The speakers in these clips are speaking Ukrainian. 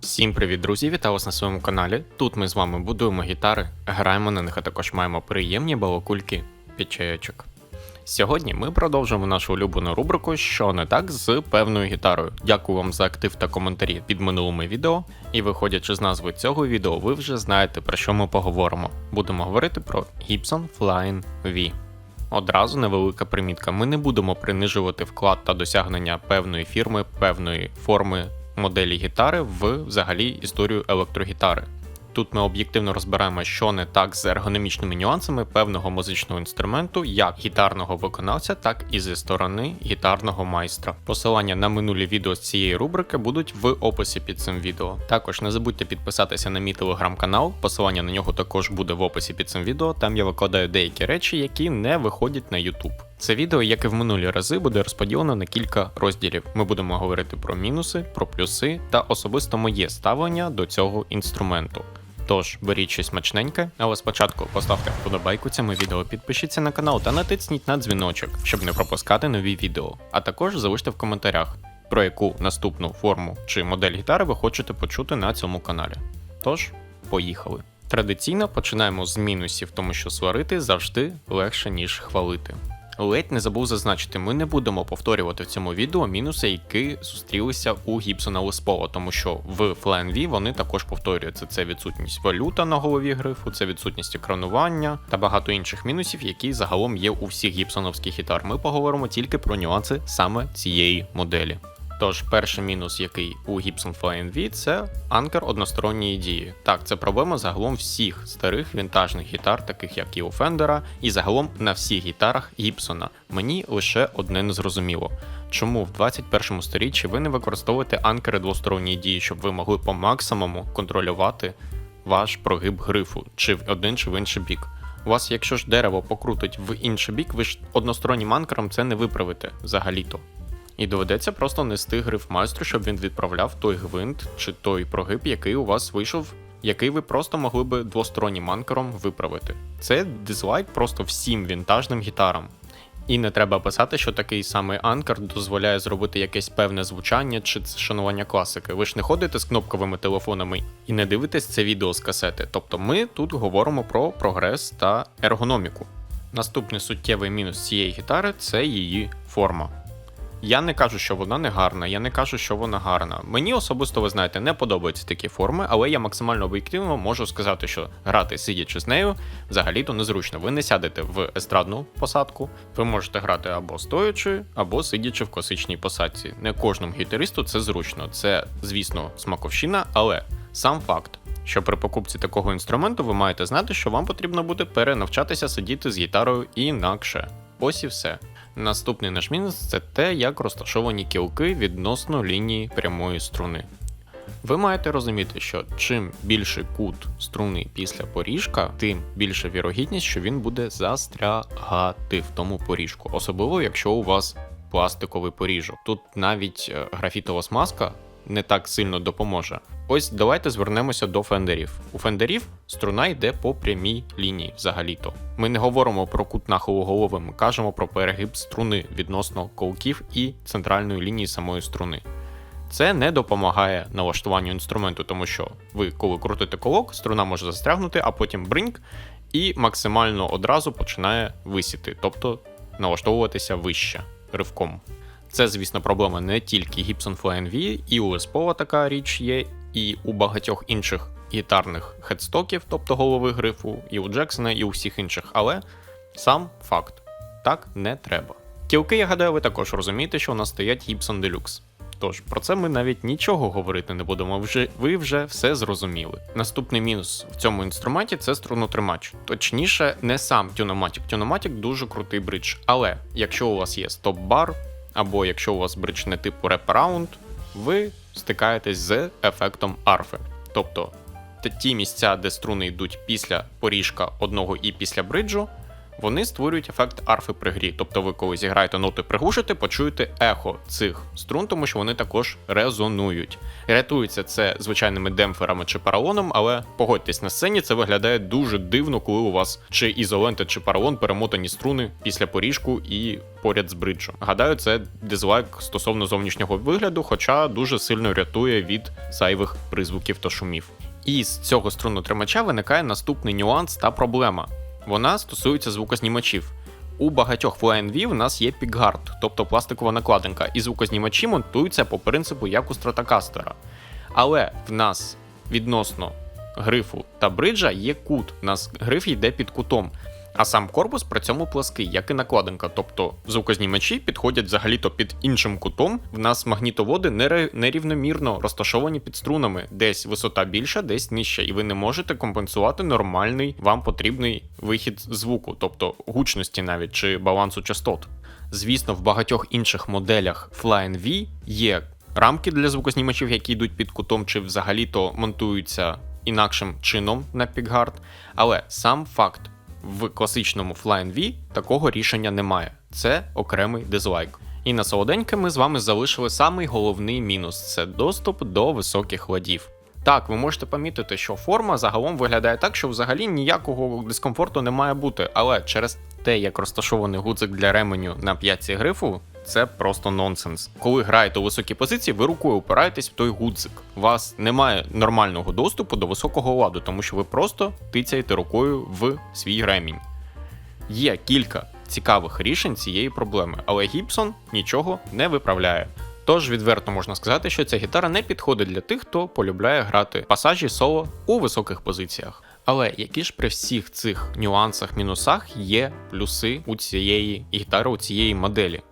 Всім привіт, друзі! Вітаю вас на своєму каналі. Тут ми з вами будуємо гітари, граємо на них, а також маємо приємні балакульки під чайочок. Сьогодні ми продовжуємо нашу улюблену рубрику Що не так з певною гітарою. Дякую вам за актив та коментарі під минулими відео. І виходячи з назви цього відео, ви вже знаєте про що ми поговоримо. Будемо говорити про Gibson Flying V. Одразу невелика примітка. Ми не будемо принижувати вклад та досягнення певної фірми, певної форми моделі гітари в взагалі історію електрогітари. Тут ми об'єктивно розбираємо, що не так з ергономічними нюансами певного музичного інструменту, як гітарного виконавця, так і зі сторони гітарного майстра. Посилання на минулі відео з цієї рубрики будуть в описі під цим відео. Також не забудьте підписатися на мій телеграм-канал, посилання на нього також буде в описі під цим відео. Там я викладаю деякі речі, які не виходять на YouTube. Це відео, як і в минулі рази, буде розподілено на кілька розділів. Ми будемо говорити про мінуси, про плюси та особисто моє ставлення до цього інструменту. Тож беріть щось смачненьке, але спочатку поставте вподобайку цьому відео, підпишіться на канал та натисніть на дзвіночок, щоб не пропускати нові відео. А також залиште в коментарях, про яку наступну форму чи модель гітари ви хочете почути на цьому каналі. Тож, поїхали. Традиційно починаємо з мінусів, тому що сварити завжди легше, ніж хвалити. Ледь не забув зазначити, ми не будемо повторювати в цьому відео мінуси, які зустрілися у Гібсона Леспола, тому що в FlyNV вони також повторюються. Це відсутність валюта на голові грифу, це відсутність екранування та багато інших мінусів, які загалом є у всіх гібсоновських гітар. Ми поговоримо тільки про нюанси саме цієї моделі. Тож, перший мінус, який у Gibson Flying V, це анкер односторонньої дії. Так, це проблема загалом всіх старих вінтажних гітар, таких як і у Фендера, і загалом на всіх гітарах Гібсона. Мені лише одне не зрозуміло. Чому в 21 сторіччі ви не використовуєте анкери двосторонньої дії, щоб ви могли по максимуму контролювати ваш прогиб грифу, чи в один, чи в інший бік. У вас, якщо ж дерево покрутить в інший бік, ви ж одностороннім анкером це не виправите взагалі-то. І доведеться просто нести гриф майстру, щоб він відправляв той гвинт чи той прогиб, який у вас вийшов, який ви просто могли би двостороннім анкером виправити. Це дизлайк просто всім вінтажним гітарам. І не треба писати, що такий самий анкер дозволяє зробити якесь певне звучання чи шанування класики. Ви ж не ходите з кнопковими телефонами і не дивитесь це відео з касети. Тобто ми тут говоримо про прогрес та ергономіку. Наступний суттєвий мінус цієї гітари це її форма. Я не кажу, що вона не гарна, я не кажу, що вона гарна. Мені особисто, ви знаєте, не подобаються такі форми, але я максимально об'єктивно можу сказати, що грати сидячи з нею взагалі-то незручно. Ви не сядете в естрадну посадку, ви можете грати або стоячи, або сидячи в класичній посадці. Не кожному гітаристу це зручно. Це, звісно, смаковщина, але сам факт. Що при покупці такого інструменту ви маєте знати, що вам потрібно буде перенавчатися сидіти з гітарою інакше. Ось і все. Наступний наш мінус це те, як розташовані кілки відносно лінії прямої струни. Ви маєте розуміти, що чим більший кут струни після поріжка, тим більша вірогідність, що він буде застрягати в тому поріжку, особливо якщо у вас пластиковий поріжок. Тут навіть е, графітова смазка не так сильно допоможе. Ось давайте звернемося до фендерів. У фендерів струна йде по прямій лінії взагалі-то. Ми не говоримо про кут нахилу голови, ми кажемо про перегиб струни відносно колків і центральної лінії самої струни. Це не допомагає налаштуванню інструменту, тому що ви, коли крутите колок, струна може застрягнути, а потім бриньк, і максимально одразу починає висіти, тобто налаштовуватися вище ривком. Це, звісно, проблема не тільки Gibson V, і у Леспова така річ є, і у багатьох інших гітарних хедстоків, тобто голови грифу, і у Джексона, і у всіх інших, але сам факт так не треба. Кілки, я гадаю, ви також розумієте, що у нас стоять Gibson Deluxe. Тож про це ми навіть нічого говорити не будемо. Вже ви вже все зрозуміли. Наступний мінус в цьому інструменті це струнотримач. Точніше, не сам тюноматік. Тюноматік дуже крутий бридж. Але якщо у вас є стоп-бар, або якщо у вас бричне не типу репараунд, ви стикаєтесь з ефектом арфи. Тобто ті місця, де струни йдуть після поріжка одного і після бриджу, Вони створюють ефект арфи при грі. Тобто ви, коли зіграєте ноти приглушите, почуєте ехо цих струн, тому що вони також резонують. Рятується це звичайними демпферами чи паралоном, але погодьтесь на сцені, це виглядає дуже дивно, коли у вас чи ізолента, чи паралон перемотані струни після поріжку і поряд з бриджем. Гадаю, це дизлайк стосовно зовнішнього вигляду, хоча дуже сильно рятує від зайвих призвуків та шумів. І з цього струнотримача виникає наступний нюанс та проблема. Вона стосується звукознімачів. У багатьох FlyNV в нас є пікгард, тобто пластикова накладинка, і звукознімачі монтуються по принципу як у стратокастера. Але в нас відносно грифу та бриджа є кут. У нас гриф йде під кутом. А сам корпус при цьому плаский, як і накладинка. Тобто звукознімачі підходять взагалі-то під іншим кутом. В нас магнітоводи нерівномірно розташовані під струнами. Десь висота більша, десь нижча, і ви не можете компенсувати нормальний вам потрібний вихід звуку, тобто гучності навіть чи балансу частот. Звісно, в багатьох інших моделях FlyNV є рамки для звукознімачів, які йдуть під кутом, чи взагалі-то монтуються інакшим чином на пікгард. Але сам факт в класичному FlyNV такого рішення немає. Це окремий дизлайк. І на солоденьке ми з вами залишили самий головний мінус це доступ до високих ладів. Так, ви можете помітити, що форма загалом виглядає так, що взагалі ніякого дискомфорту не має бути, але через те, як розташований гудзик для ременю на п'ятці грифу, це просто нонсенс. Коли граєте у високій позиції, ви рукою опираєтесь в той гудзик. У вас немає нормального доступу до високого ладу, тому що ви просто тицяєте рукою в свій ремінь. Є кілька цікавих рішень цієї проблеми, але Гібсон нічого не виправляє. Тож відверто можна сказати, що ця гітара не підходить для тих, хто полюбляє грати пасажі соло у високих позиціях. Але які ж при всіх цих нюансах, мінусах є плюси у цієї гітари, у цієї моделі?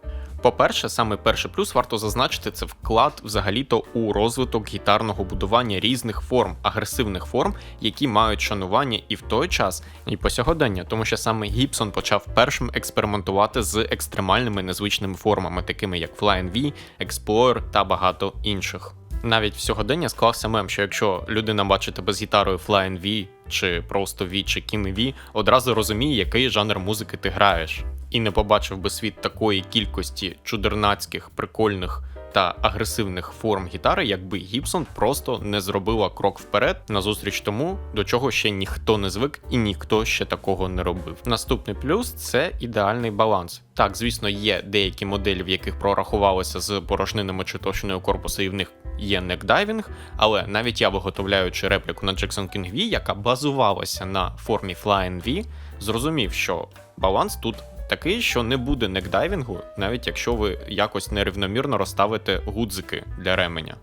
По-перше, саме перший плюс варто зазначити це вклад взагалі-то у розвиток гітарного будування різних форм, агресивних форм, які мають шанування і в той час, і по сьогодення, тому що саме Гібсон почав першим експериментувати з екстремальними незвичними формами, такими як Flying V, Explorer та багато інших. Навіть в сьогодення склався мем, що якщо людина бачить тебе з гітарою Flying V, чи просто Ві чи кіневі, одразу розуміє, який жанр музики ти граєш. І не побачив би світ такої кількості чудернацьких, прикольних та агресивних форм гітари, якби Гібсон просто не зробила крок вперед назустріч тому, до чого ще ніхто не звик і ніхто ще такого не робив. Наступний плюс це ідеальний баланс. Так, звісно, є деякі моделі, в яких прорахувалися з порожнинами чи товщиною корпусу, і в них є некдайвінг, але навіть я виготовляючи репліку на Jackson King V, яка базувалася на формі Flying V, зрозумів, що баланс тут такий, що не буде некдайвінгу, навіть якщо ви якось нерівномірно розставите гудзики для ременя.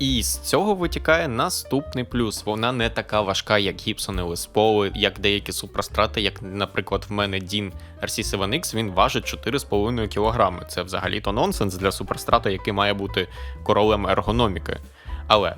І з цього витікає наступний плюс. Вона не така важка, як і Les як деякі супрострати, як, наприклад, в мене Dean RC7X, він важить 4,5 кг. Це взагалі-то нонсенс для супрострата, який має бути королем ергономіки. Але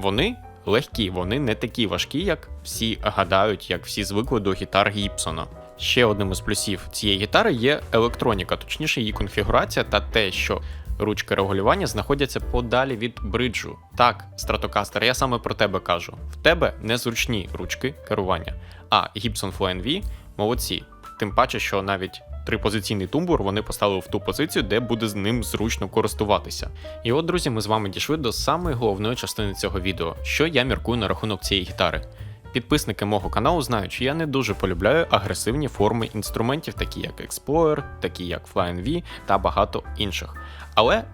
вони легкі, вони не такі важкі, як всі гадають, як всі звикли до гітар Гібсона. Ще одним із плюсів цієї гітари є електроніка, точніше її конфігурація та те, що ручки регулювання знаходяться подалі від бриджу. Так, стратокастер, я саме про тебе кажу. В тебе незручні ручки керування. А Gibson Flying V молодці. Тим паче, що навіть трипозиційний тумбур вони поставили в ту позицію, де буде з ним зручно користуватися. І от, друзі, ми з вами дійшли до самої головної частини цього відео, що я міркую на рахунок цієї гітари. Підписники мого каналу знають, що я не дуже полюбляю агресивні форми інструментів, такі як Explorer, такі як Flying V та багато інших. Але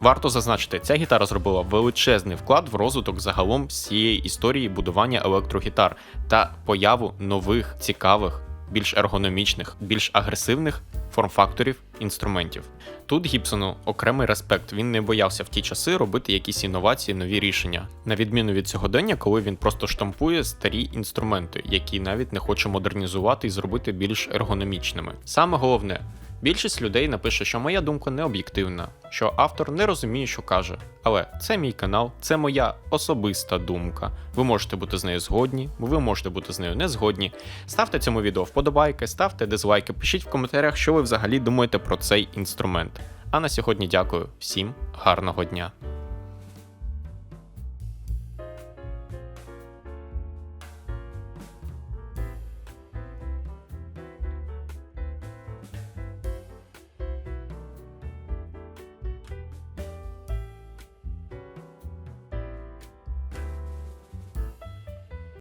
варто зазначити, ця гітара зробила величезний вклад в розвиток загалом всієї історії будування електрогітар та появу нових цікавих, більш ергономічних, більш агресивних форм-факторів інструментів. Тут Гібсону окремий респект. Він не боявся в ті часи робити якісь інновації, нові рішення, на відміну від сьогодення, коли він просто штампує старі інструменти, які навіть не хоче модернізувати і зробити більш ергономічними. Саме головне. Більшість людей напише, що моя думка не об'єктивна, що автор не розуміє, що каже. Але це мій канал, це моя особиста думка. Ви можете бути з нею згодні, ви можете бути з нею не згодні. Ставте цьому відео вподобайки, ставте дизлайки, пишіть в коментарях, що ви взагалі думаєте про цей інструмент. А на сьогодні дякую всім гарного дня.